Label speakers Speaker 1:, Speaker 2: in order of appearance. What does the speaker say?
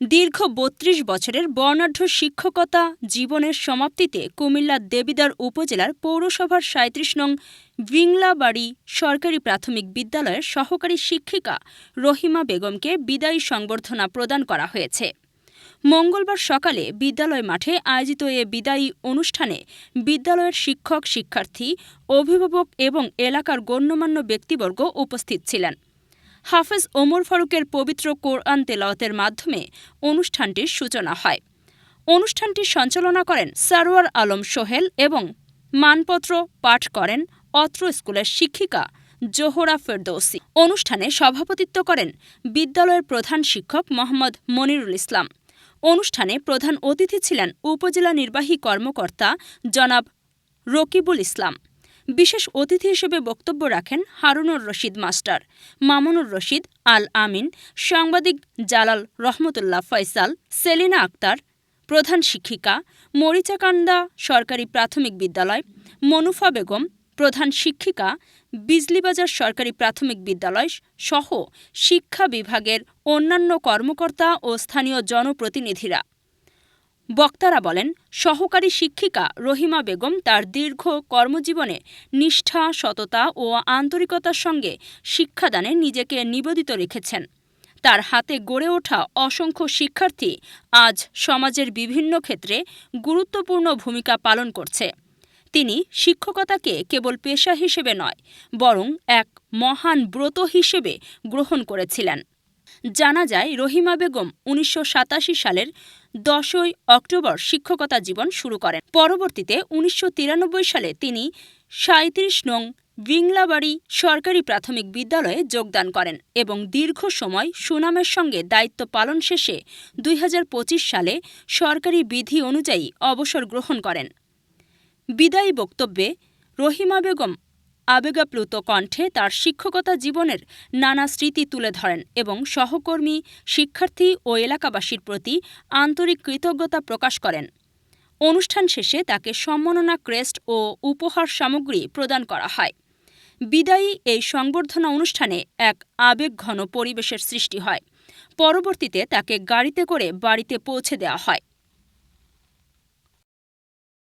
Speaker 1: দীর্ঘ বত্রিশ বছরের বর্ণাঢ্য শিক্ষকতা জীবনের সমাপ্তিতে কুমিল্লার দেবিদ্বার উপজেলার পৌরসভার সাঁইত্রিশ নং বিংলাবাড়ি সরকারি প্রাথমিক বিদ্যালয়ের সহকারী শিক্ষিকা রহিমা বেগমকে বিদায়ী সংবর্ধনা প্রদান করা হয়েছে। মঙ্গলবার সকালে বিদ্যালয় মাঠে আয়োজিত এ বিদায়ী অনুষ্ঠানে বিদ্যালয়ের শিক্ষক, শিক্ষার্থী, অভিভাবক এবং এলাকার গণ্যমান্য ব্যক্তিবর্গ উপস্থিত ছিলেন। হাফেজ ওমর ফারুকের পবিত্র কোরআন তেলাওয়াতের মাধ্যমে অনুষ্ঠানটির সূচনা হয়। অনুষ্ঠানটি সঞ্চালনা করেন সারোয়ার আলম সোহেল এবং মানপত্র পাঠ করেন অত্র স্কুলের শিক্ষিকা জোহরা ফেরদৌসি। অনুষ্ঠানে সভাপতিত্ব করেন বিদ্যালয়ের প্রধান শিক্ষক মোহাম্মদ মনিরুল ইসলাম। অনুষ্ঠানে প্রধান অতিথি ছিলেন উপজেলা নির্বাহী কর্মকর্তা জনাব রকিবুল ইসলাম। বিশেষ অতিথি হিসেবে বক্তব্য রাখেন হারুনুর রশিদ মাস্টার, মামুনুর রশিদ আল আমিন সাংবাদিক জালাল রহমতুল্লাহ ফয়সাল, সেলিনা আক্তার, প্রধান শিক্ষিকা, মরিচাকান্দা সরকারি প্রাথমিক বিদ্যালয়, মনুফা বেগম, প্রধান শিক্ষিকা, বিজলিবাজার সরকারি প্রাথমিক বিদ্যালয় সহ শিক্ষা বিভাগের অন্যান্য কর্মকর্তা ও স্থানীয় জনপ্রতিনিধিরা। বক্তারা বলেন, সহকারী শিক্ষিকা রহিমা বেগম তার দীর্ঘ কর্মজীবনে নিষ্ঠা, সততা ও আন্তরিকতার সঙ্গে শিক্ষাদানে নিজেকে নিবেদিত রেখেছেন। তার হাতে গড়ে ওঠা অসংখ্য শিক্ষার্থী আজ সমাজের বিভিন্ন ক্ষেত্রে গুরুত্বপূর্ণ ভূমিকা পালন করছে। তিনি শিক্ষকতাকে কেবল পেশা হিসেবে নয়, বরং এক মহান ব্রত হিসেবে গ্রহণ করেছিলেন। জানা যায়, রহিমা বেগম উনিশশো সাতাশি সালের দশই অক্টোবর শিক্ষকতা জীবন শুরু করেন। পরবর্তীতে উনিশশো তিরানব্বই সালে তিনি সাঁত্রিশ নং বিংলাবাড়ি সরকারি প্রাথমিক বিদ্যালয়ে যোগদান করেন এবং দীর্ঘ সময় সুনামের সঙ্গে দায়িত্ব পালন শেষে দুই হাজার পঁচিশ সালে সরকারি বিধি অনুযায়ী অবসর গ্রহণ করেন। বিদায়ী বক্তব্যে রহিমা বেগম আবেগাপ্লুত কণ্ঠে তার শিক্ষকতা জীবনের নানা স্মৃতি তুলে ধরেন এবং সহকর্মী, শিক্ষার্থী ও এলাকাবাসীর প্রতি আন্তরিক কৃতজ্ঞতা প্রকাশ করেন। অনুষ্ঠান শেষে তাকে সম্মাননা ক্রেস্ট ও উপহার সামগ্রী প্রদান করা হয়। বিদায়ী এই সংবর্ধনা অনুষ্ঠানে এক আবেগঘন পরিবেশের সৃষ্টি হয়। পরবর্তীতে তাকে গাড়িতে করে বাড়িতে পৌঁছে দেওয়া হয়।